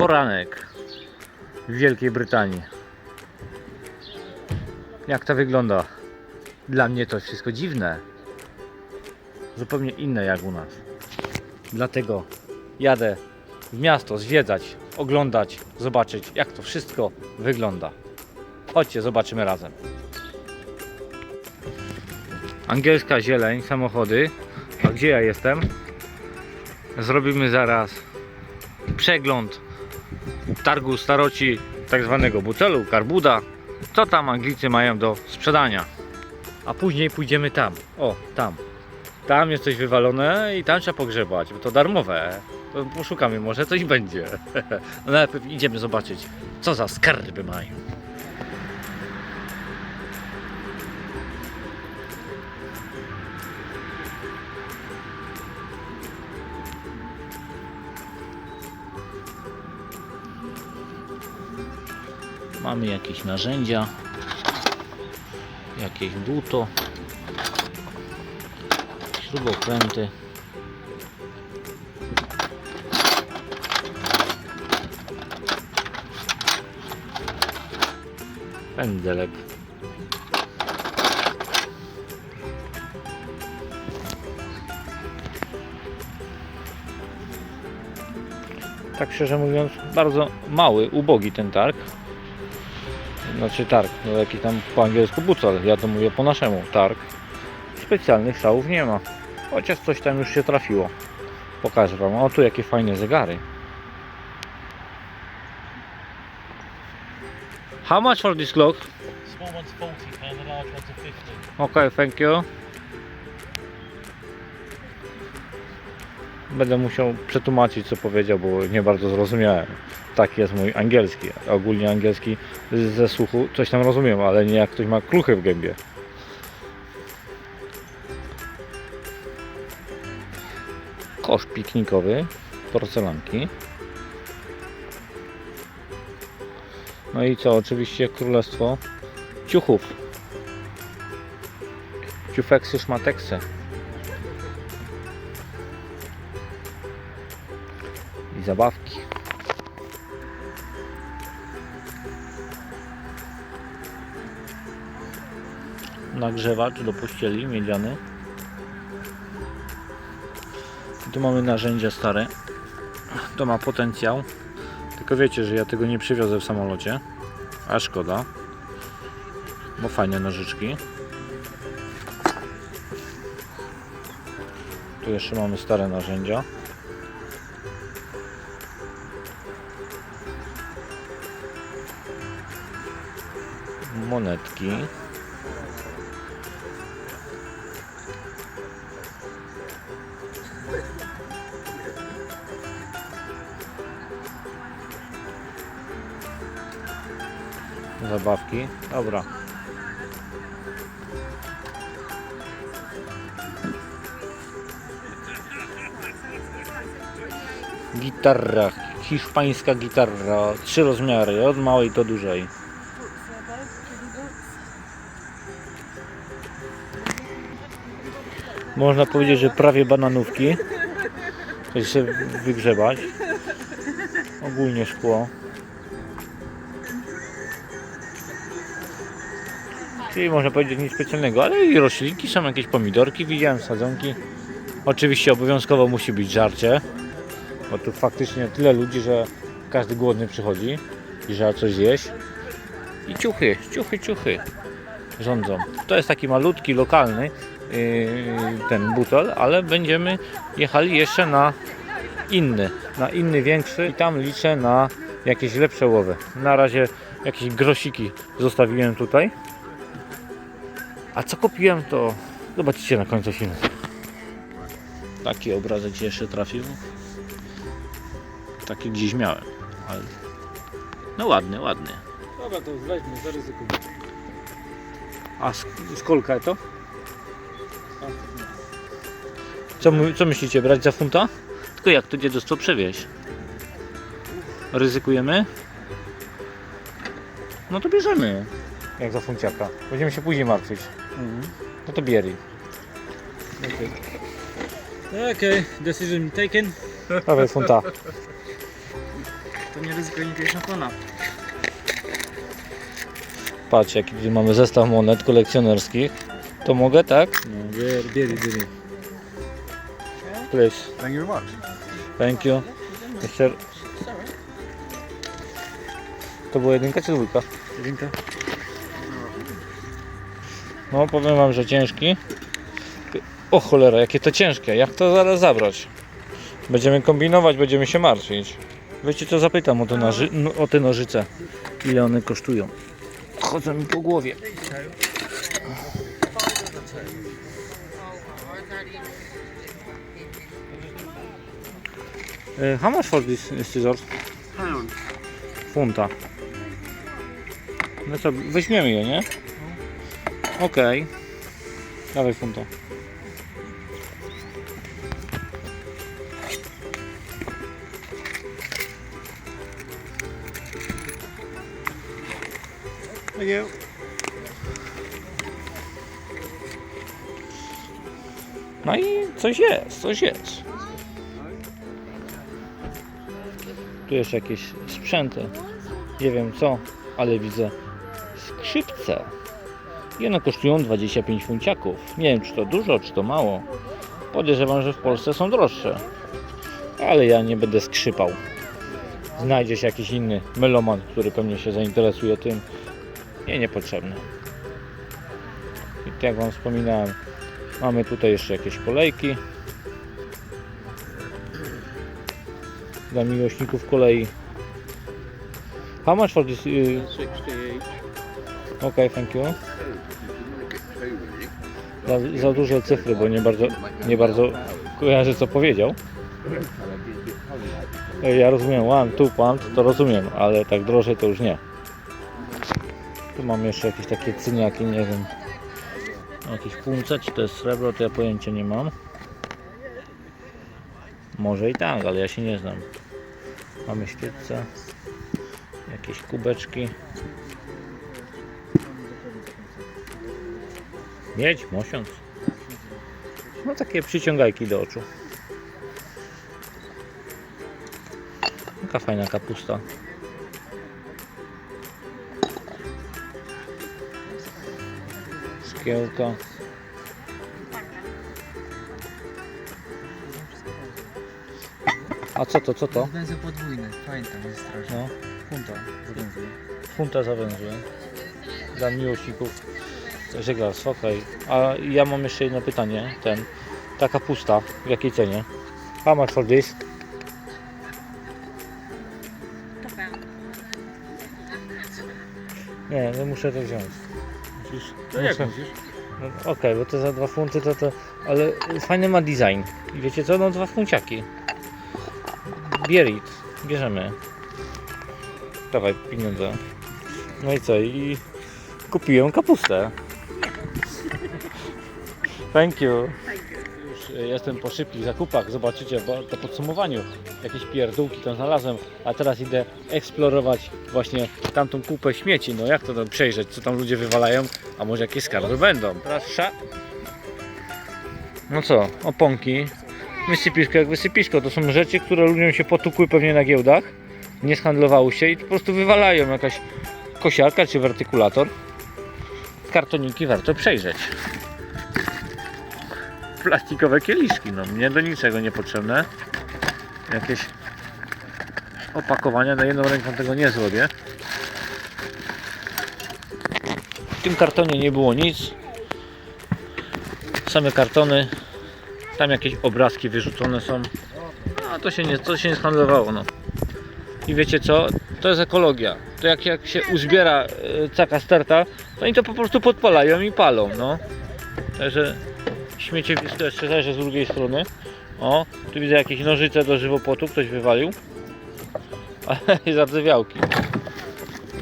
Poranek w Wielkiej Brytanii. Jak to wygląda? Dla mnie to wszystko dziwne. Zupełnie inne jak u nas. Dlatego jadę w miasto zwiedzać, oglądać, zobaczyć jak to wszystko wygląda. Chodźcie, zobaczymy razem. Angielska zieleń, samochody. A gdzie ja jestem? Zrobimy zaraz przegląd targu staroci tak zwanego bucelu, karbuda. Co tam Anglicy mają do sprzedania. A później pójdziemy tam. O, tam. Tam jest coś wywalone i tam trzeba pogrzebać, bo to darmowe. Poszukamy, może coś będzie. No najpierw idziemy zobaczyć, co za skarby mają. Mamy jakieś narzędzia, jakieś dłuto, śrubokręty. Pędzelek. Tak szczerze mówiąc, bardzo mały, ubogi ten targ. Znaczy targ, no jaki tam po angielsku bucel, ja to mówię po naszemu, targ. Specjalnych szałów nie ma. Chociaż coś tam już się trafiło. Pokażę wam. O tu jakie fajne zegary. How much for this clock? Small one's 40 and the large ones are 50. Okay, thank you. Będę musiał przetłumaczyć co powiedział, bo nie bardzo zrozumiałem. Taki jest mój angielski. Ogólnie angielski ze słuchu coś tam rozumiem, ale nie jak ktoś ma kluchy w gębie. Kosz piknikowy, porcelanki. No i co? Oczywiście królestwo ciuchów. Ciufeksy szmateksy. I zabawki. Nagrzewacz do pościeli miedziany. Tu mamy narzędzia stare. To ma potencjał. Tylko wiecie, że ja tego nie przywiozę w samolocie. A szkoda. Bo fajne nożyczki. Tu jeszcze mamy stare narzędzia. Monetki. Zabawki. Dobra. Gitarra, hiszpańska gitarra, trzy rozmiary, od małej do dużej. Można powiedzieć, że prawie bananówki. Coś się wygrzebać. Ogólnie szkło. Czyli można powiedzieć nic specjalnego, ale i roślinki, są jakieś pomidorki, widziałem sadzonki. Oczywiście obowiązkowo musi być żarcie. Bo tu faktycznie tyle ludzi, że każdy głodny przychodzi i trzeba coś zjeść. I ciuchy, ciuchy, ciuchy rządzą. To jest taki malutki, lokalny ten butel, ale będziemy jechali jeszcze na inny, na inny większy i tam liczę na jakieś lepsze łowy. Na razie jakieś grosiki zostawiłem tutaj. A co kupiłem to zobaczycie na końcu filmu. Taki obrazek ci jeszcze trafił taki gdzieś miałem. Ale... No ładny, ładny. Dobra, to weźmy, zaryzykujmy. A z, z kolka to? Co, co myślicie, brać za funta? Tylko jak to dziedzictwo przewieźć? Ryzykujemy? No to bierzemy. Jak za funciaka. Będziemy się później martwić. No to bierij. Okay, decision taken. Dawaj funta. To nie ryzykuj nie na kona. Patrz, jaki tu mamy zestaw monet kolekcjonerskich. To mogę, tak? Bier, bierz, bierz. Please. Thank you very much. Thank you. Jeszcze... To była jedynka czy dwójka? Jedynka. No, powiem wam, że ciężki. O cholera, jakie to ciężkie. Jak to zaraz zabrać? Będziemy kombinować, będziemy się martwić. Wiecie co, zapytam o te, noży, no, o te nożyce. Ile one kosztują? Chodzą mi po głowie. Uh, how much for this scissors? Pound. Funta. No co, weźmiemy je, nie? Okej. Dawaj funta. Thank you. No i coś jest, coś jest. Tu jeszcze jakieś sprzęty. Nie wiem co, ale widzę skrzypce. I one kosztują 25 funciaków. Nie wiem czy to dużo, czy to mało. Podejrzewam, że w Polsce są droższe. Ale ja nie będę skrzypał. Znajdzie się jakiś inny meloman, który pewnie się zainteresuje tym. Nie, niepotrzebne. I tak jak Wam wspominałem, Mamy tutaj jeszcze jakieś kolejki. Dla miłośników kolei. How much for this? y, 68. Okay, thank you. Za, za duże cyfry, bo nie bardzo, nie bardzo kojarzę co powiedział. Ja rozumiem one, two pound, to rozumiem, ale tak drożej to już nie. Tu mam jeszcze jakieś takie cyniaki, nie wiem. Jakieś punce, czy to jest srebro, to ja pojęcia nie mam. Może i tak, ale ja się nie znam. Mamy świece, jakieś kubeczki. Miedź, mosiąc. No takie przyciągajki do oczu. Taka fajna kapusta. Szkiełka. A co to, co to? Węzeł podwójny, pamiętam, jest strasznie. No, Funta, zawiązuje. funta zawęzły. Dla miłośników żeglarstwa, okej. A ja mam jeszcze jedno pytanie, ten. Ta kapusta, w jakiej cenie? How much for this? Nie, no muszę to wziąć. Musisz, No jak musisz? No, Okej, bo to za dwa funty to to. Ale fajny ma design. I wiecie co? No dwa funciaki. Bierit. Bierzemy. Dawaj pieniądze. No i co? I kupiłem kapustę. Thank you. Już e, jestem po szybkich zakupach. Zobaczycie bo to podsumowaniu. Jakieś pierdółki tam znalazłem. A teraz idę eksplorować właśnie tamtą kupę śmieci. No jak to tam przejrzeć? Co tam ludzie wywalają? A może jakieś skarby będą? Proszę. No co, oponki. Wysypisko jak wysypisko. To są rzeczy, które ludziom się potukły pewnie na giełdach. Nie skhandlowały się i po prostu wywalają jakaś kosiarka czy wertykulator. Kartoniki warto przejrzeć. Plastikowe kieliszki, no mnie do niczego niepotrzebne. Jakieś opakowania na jedną ręką tego nie zrobię. W tym kartonie nie było nic. Same kartony. Tam jakieś obrazki wyrzucone są. A to się nie, to się nie skandalowało. No. I wiecie co? To jest ekologia. To jak, jak się uzbiera e, caka sterta, to oni to po prostu podpalają i palą. No. Także śmieciowisko jeszcze zajrzę z drugiej strony. O, tu widzę jakieś nożyce do żywopłotu, ktoś wywalił. I zardzewiałki.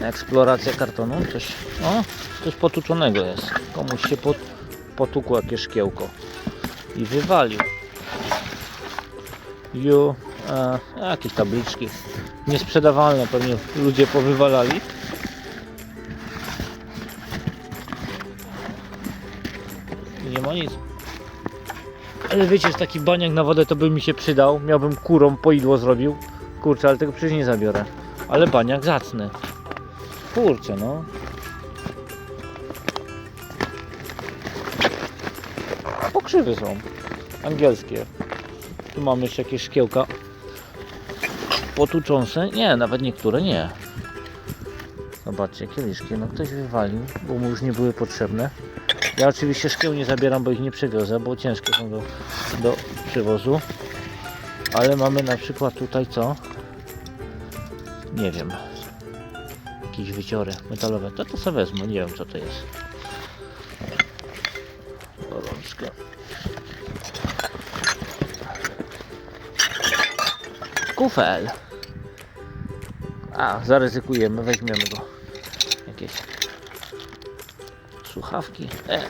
Eksploracja kartonu, coś, o, coś potuczonego jest. Komuś się pot, potukło jakieś szkiełko i wywalił. Ju, a, jakieś tabliczki niesprzedawalne pewnie ludzie powywalali. Nie ma nic. Ale wiecie, że taki baniak na wodę to by mi się przydał. Miałbym kurą poidło zrobił. Kurczę, ale tego przecież nie zabiorę. Ale baniak zacny. Kurczę, no. Pokrzywy są. Angielskie. Tu mamy jeszcze jakieś szkiełka potuczące. Nie, nawet niektóre nie. Zobaczcie, kieliszki. No ktoś wywalił, bo mu już nie były potrzebne. Ja oczywiście szkieł nie zabieram, bo ich nie przewiozę, bo ciężkie są do, do przywozu. Ale mamy na przykład tutaj co? Nie wiem. Jakieś wyciory metalowe. To to sobie wezmę, nie wiem co to jest. Gorączkę. Kufel. A, zaryzykujemy, weźmiemy go. Jakieś słuchawki. E,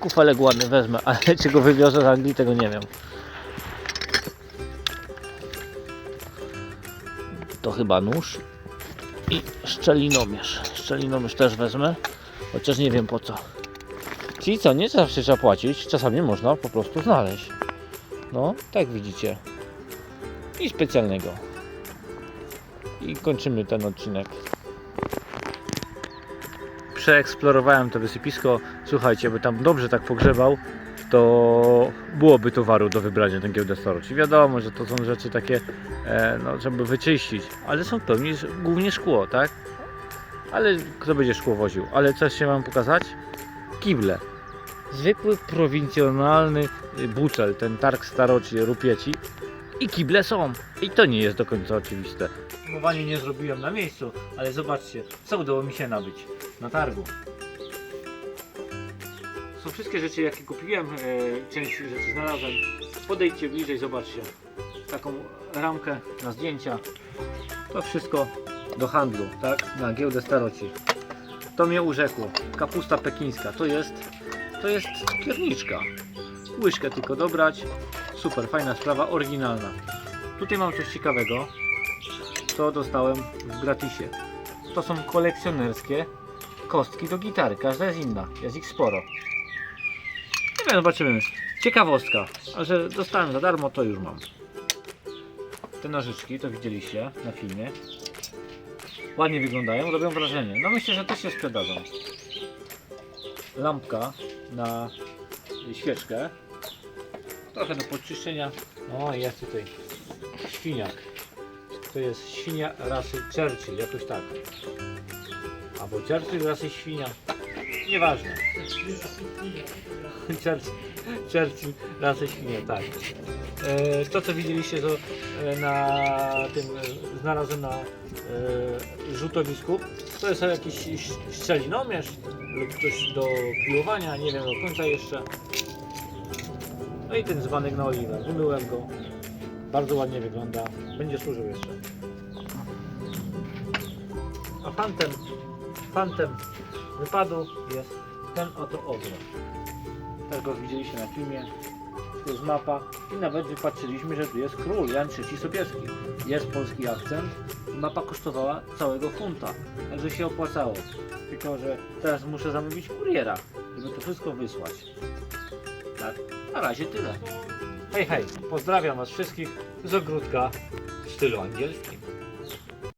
kufelek ładny wezmę, ale czy go wywiozę z Anglii, tego nie wiem. To chyba nóż i szczelinomierz. Szczelinomierz też wezmę, chociaż nie wiem po co. Czyli co, nie zawsze trzeba płacić, czasami można po prostu znaleźć. No, tak widzicie. Nic specjalnego. I kończymy ten odcinek. Przeeksplorowałem to wysypisko. Słuchajcie, by tam dobrze tak pogrzebał, to byłoby towaru do wybrania na giełdę staroci. Wiadomo, że to są rzeczy takie, e, no, żeby wyczyścić, ale są pewnie głównie szkło, tak? Ale kto będzie szkło woził? Ale coś się mam pokazać? Kible. Zwykły prowincjonalny y, bucel, ten targ staroci, rupieci. I kible są. I to nie jest do końca oczywiste. Mowanie nie zrobiłem na miejscu, ale zobaczcie, co udało mi się nabyć na targu. Są wszystkie rzeczy, jakie kupiłem, e, część rzeczy znalazłem. Podejdźcie bliżej, zobaczcie. Taką ramkę na zdjęcia. To wszystko do handlu, tak? Na giełdę staroci. To mnie urzekło. Kapusta pekińska. To jest, to jest pierniczka. Łyżkę tylko dobrać. Super, fajna sprawa, oryginalna. Tutaj mam coś ciekawego, co dostałem w gratisie. To są kolekcjonerskie kostki do gitary. Każda jest inna. Jest ich sporo. Nie wiem, zobaczymy. Ciekawostka. A że dostałem za darmo, to już mam. Te nożyczki, to widzieliście na filmie. Ładnie wyglądają, robią wrażenie. No myślę, że też się sprzedadzą. Lampka na świeczkę. Trochę do podczyszczenia. O, jest tutaj świniak. To jest świnia rasy Churchill, jakoś tak. Albo Churchill rasy świnia. Nieważne. Churchill, Churchill rasy świnia, tak. E, to co widzieliście to e, na tym e, znalazłem na rzutowisku, to jest jakiś szczelinomierz lub coś do piłowania, nie wiem do końca jeszcze. No i ten dzbanek na oliwę, wymyłem go. Bardzo ładnie wygląda. Będzie służył jeszcze. A fantem, fantem wypadu jest ten oto obraz. Też go widzieliście na filmie. Tu jest mapa i nawet wypatrzyliśmy, że tu jest król Jan III Sobieski. Jest polski akcent. Mapa kosztowała całego funta, także się opłacało. Tylko, że teraz muszę zamówić kuriera, żeby to wszystko wysłać. Tak, na razie tyle. Hej, hej, pozdrawiam Was wszystkich z ogródka w stylu angielskim.